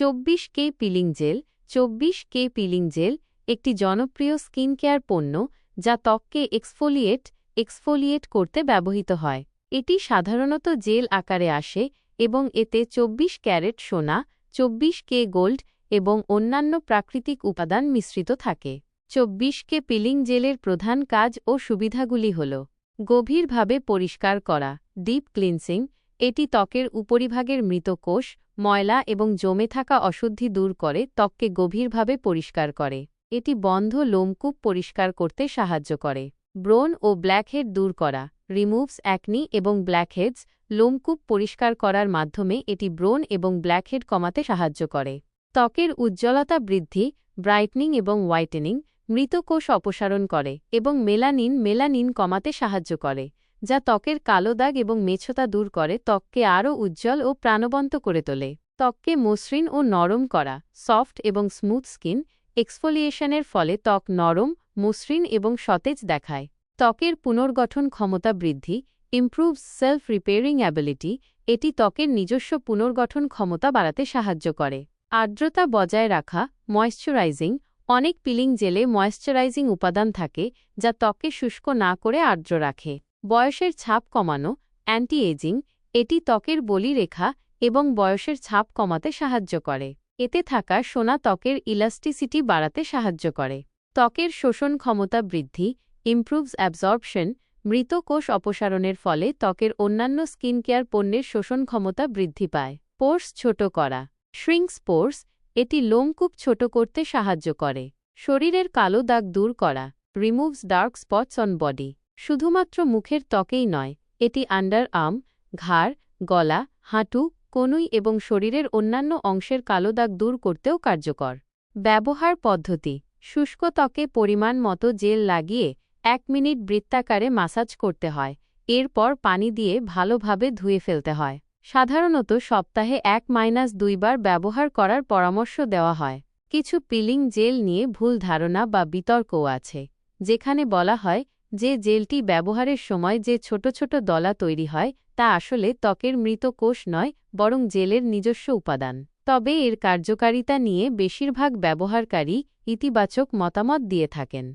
চব্বিশ কে peeling jail, চব্বিশ কে peeling jail একটি জনপ্রিয় স্কিন কেয়ার পণ্য যা ত্বককে এক্সফোলিয়েট এক্সফোলিয়েট করতে ব্যবহৃত হয়। এটি সাধারণত জেল আকারে আসে এবং এতে চব্বিশ ক্যারেট সোনা, চব্বিশ কে গোল্ড এবং অন্যান্য প্রাকৃতিক উপাদান মিশ্রিত থাকে। চব্বিশ কে পিলিং জেলের প্রধান কাজ ও সুবিধাগুলি হল গভীরভাবে পরিষ্কার করা, ডিপ ক্লিনসিং, এটি ত্বকের উপরিভাগের মৃত কোষ ময়লা এবং জমে থাকা অশুদ্ধি দূর করে, ত্বককে গভীরভাবে পরিষ্কার করে। এটি বন্ধ লোমকূপ পরিষ্কার করতে সাহায্য করে। ব্রোন ও ব্ল্যাকহেড দূর করা রিমুভস অ্যাকনি এবং ব্ল্যাকহেডস লোমকূপ পরিষ্কার করার মাধ্যমে এটি ব্রোন এবং ব্ল্যাকহেড কমাতে সাহায্য করে। ত্বকের উজ্জ্বলতা বৃদ্ধি ব্রাইটনিং এবং হোয়াইটেনিং মৃত কোষ অপসারণ করে এবং মেলানিন মেলানিন কমাতে সাহায্য করে। যা ত্বকের কালো দাগ এবং মেছতা দূর করে ত্বককে আরও উজ্জ্বল ও প্রাণবন্ত করে তোলে। ত্বককে মসৃণ ও নরম করা, সফট এবং স্মুথ স্কিন এক্সফোলিয়েশনের ফলে ত্বক নরম, মসৃণ এবং সতেজ দেখায়। ত্বকের পুনর্গঠন ক্ষমতা বৃদ্ধি ইমপ্রুভস সেলফ রিপেয়ারিং অ্যাবিলিটি এটি ত্বকের নিজস্ব পুনর্গঠন ক্ষমতা বাড়াতে সাহায্য করে। আর্দ্রতা বজায় রাখা ময়েশ্চারাইজিং অনেক পিলিং জেলে ময়েশ্চারাইজিং উপাদান থাকে, যা ত্বককে শুষ্ক না করে আর্দ্র রাখে। বয়সের ছাপ কমানো অ্যান্টি এজিং এটি ত্বকের বলিরেখা এবং বয়সের ছাপ কমাতে সাহায্য করে। এতে থাকা সোনা ত্বকের ইলাস্টিসিটি বাড়াতে সাহায্য করে। ত্বকের শোষণ ক্ষমতা বৃদ্ধি ইমপ্রুভস অ্যাবজর্পশন মৃত কোষ অপসারণের ফলে ত্বকের অন্যান্য স্কিন কেয়ার পণ্যের শোষণ ক্ষমতা বৃদ্ধি পায়। পোর্স ছোট করা শ্রিঙ্কস পোর্স, এটি লোমকূপ ছোট করতে সাহায্য করে। শরীরের কালো দাগ দূর করা removes dark spots on body শুধুমাত্র মুখের ত্বকেই নয়, এটি আন্ডার আর্ম, ঘাড়, গলা, হাঁটু, কনুই এবং শরীরের অন্যান্য অংশের কালো দাগ দূর করতেও কার্যকর। ব্যবহার পদ্ধতি, শুষ্ক ত্বকে পরিমাণ মতো জেল লাগিয়ে এক মিনিট বৃত্তাকারে মাসাজ করতে হয়, এরপর পানি দিয়ে ভালোভাবে ধুয়ে ফেলতে হয়। সাধারণত সপ্তাহে এক মাইনাস দুইবার ব্যবহার করার পরামর্শ দেওয়া হয়। কিছু পিলিং জেল নিয়ে ভুল ধারণা বা বিতর্কও আছে, যেখানে বলা হয় যে জেলটি ব্যবহারের সময় যে ছোট ছোট দলা তৈরি হয়, তা আসলে ত্বকের মৃত কোষ নয়, বরং জেলের নিজস্ব উপাদান। তবে এর কার্যকারিতা নিয়ে বেশিরভাগ ব্যবহারকারী ইতিবাচক মতামত দিয়ে থাকেন।